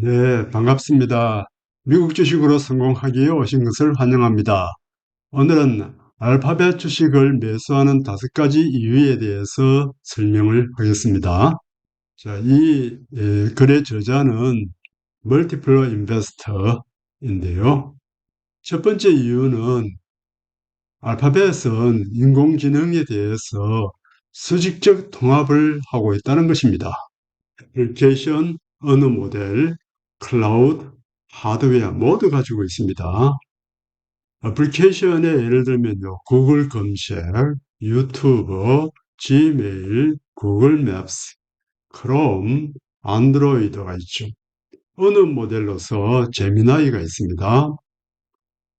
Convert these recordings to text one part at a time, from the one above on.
네, 반갑습니다. 미국 주식으로 성공하기에 오신 것을 환영합니다. 오늘은 알파벳 주식을 매수하는 다섯 가지 이유에 대해서 설명을 하겠습니다. 자, 이 에, 글의 저자는 멀티플러 인베스터인데요. 첫 번째 이유는 알파벳은 인공지능에 대해서 수직적 통합을 하고 있다는 것입니다. 애플리케이션, 언어 모델, 클라우드, 하드웨어 모두 가지고 있습니다. 애플리케이션에 예를 들면요. 구글 검색, 유튜브, 지메일, 구글 맵스, 크롬, 안드로이드가 있죠. 언어 모델로서 제미나이가 있습니다.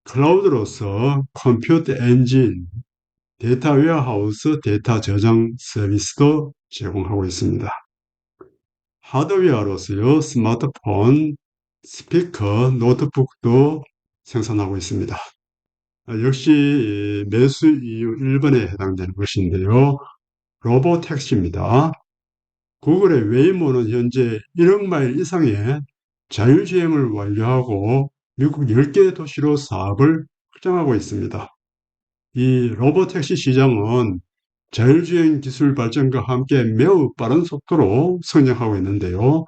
클라우드로서 컴퓨터 엔진, 데이터 웨어하우스 데이터 저장 서비스도 제공하고 있습니다. 하드웨어로서요. 스마트폰, 스피커, 노트북도 생산하고 있습니다. 아, 역시 매수 이유 1번에 해당되는 것인데요. 로보택시입니다. 구글의 웨이모는 현재 1억 마일 이상의 자율주행을 완료하고 미국 10개 도시로 사업을 확장하고 있습니다. 이 로보택시 시장은 자율주행 기술 발전과 함께 매우 빠른 속도로 성장하고 있는데요.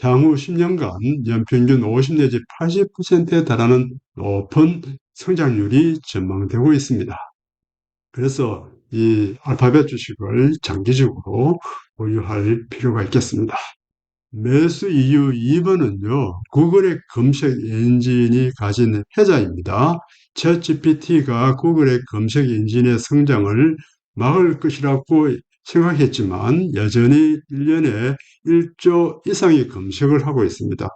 향후 10년간 연평균 50 내지 80%에 달하는 높은 성장률이 전망되고 있습니다. 그래서 이 알파벳 주식을 장기적으로 보유할 필요가 있겠습니다. 매수 이유 2번은요, 구글의 검색 엔진이 가진 혜자입니다. 챗 GPT가 구글의 검색 엔진의 성장을 막을 것이라고 생각했지만 여전히 1년에 1조 이상의 검색을 하고 있습니다.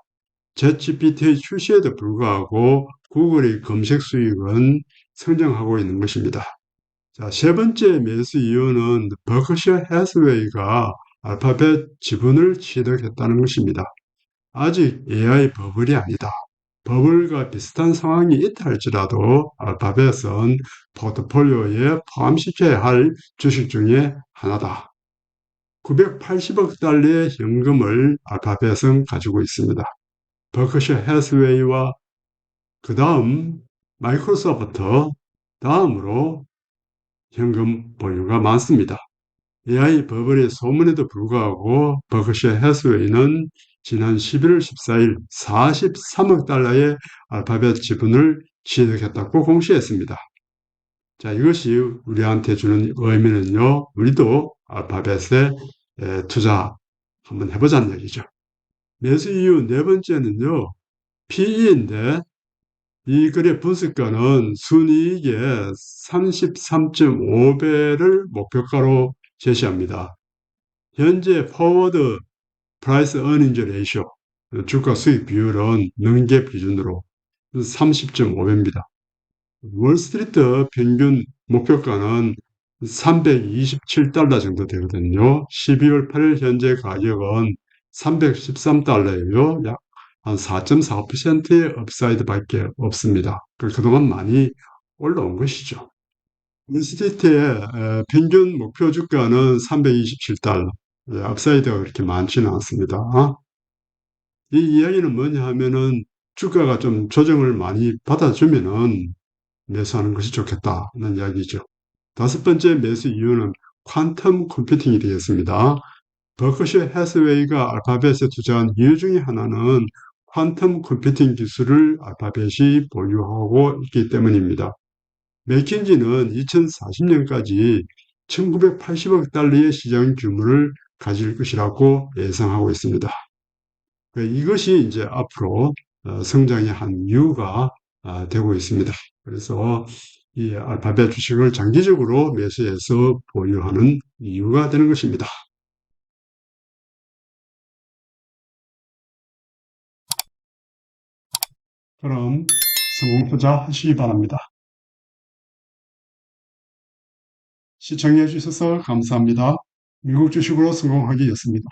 챗GPT 출시에도 불구하고 구글의 검색 수익은 성장하고 있는 것입니다. 자, 세 번째 매수 이유는 버크셔 해스웨이가 알파벳 지분을 취득했다는 것입니다. 아직 AI 버블이 아니다. 버블과 비슷한 상황이 있다 할지라도 알파벳은 포트폴리오에 포함시켜야 할 주식 중에 하나다. 980억 달러의 현금을 알파벳은 가지고 있습니다. 버크셔 해스웨이와 그 다음 마이크로소프트 다음으로 현금 보유가 많습니다. AI 버블의 소문에도 불구하고 버크셔 해스웨이는 지난 11월 14일 43억 달러의 알파벳 지분을 취득했다고 공시했습니다. 자, 이것이 우리한테 주는 의미는요, 우리도 알파벳에 투자 한번 해보자는 얘기죠. 매수 이유 네 번째는요, PE인데, 이 글의 분석가는 순이익의 33.5배를 목표가로 제시합니다. 현재 포워드 프라이스 어닝즈 레이쇼 주가 수익 비율은 능갭 기준으로 30.5배입니다. 월스트리트 평균 목표가는 327달러 정도 되거든요. 12월 8일 현재 가격은 313달러예요. 약 한 4.4%의 업사이드 밖에 없습니다. 그동안 많이 올라온 것이죠. 월스트리트의 평균 목표 주가는 327달러. 업사이드가 그렇게 많지는 않습니다. 이 이야기는 뭐냐 하면은 주가가 좀 조정을 많이 받아주면은 매수하는 것이 좋겠다는 이야기죠. 다섯 번째 매수 이유는 퀀텀 컴퓨팅이 되겠습니다. 버크셔 해스웨이가 알파벳에 투자한 이유 중에 하나는 퀀텀 컴퓨팅 기술을 알파벳이 보유하고 있기 때문입니다. 맥킨지는 2040년까지 1980억 달러의 시장 규모를 가질 것이라고 예상하고 있습니다. 이것이 이제 앞으로 어, 성장의 한 이유가 아, 되고 있습니다. 그래서 이 알파벳 주식을 장기적으로 매수해서 보유하는 이유가 되는 것입니다. 그럼 성공 투자하시기 바랍니다. 시청해 주셔서 감사합니다. 미국 주식으로 성공하기였습니다.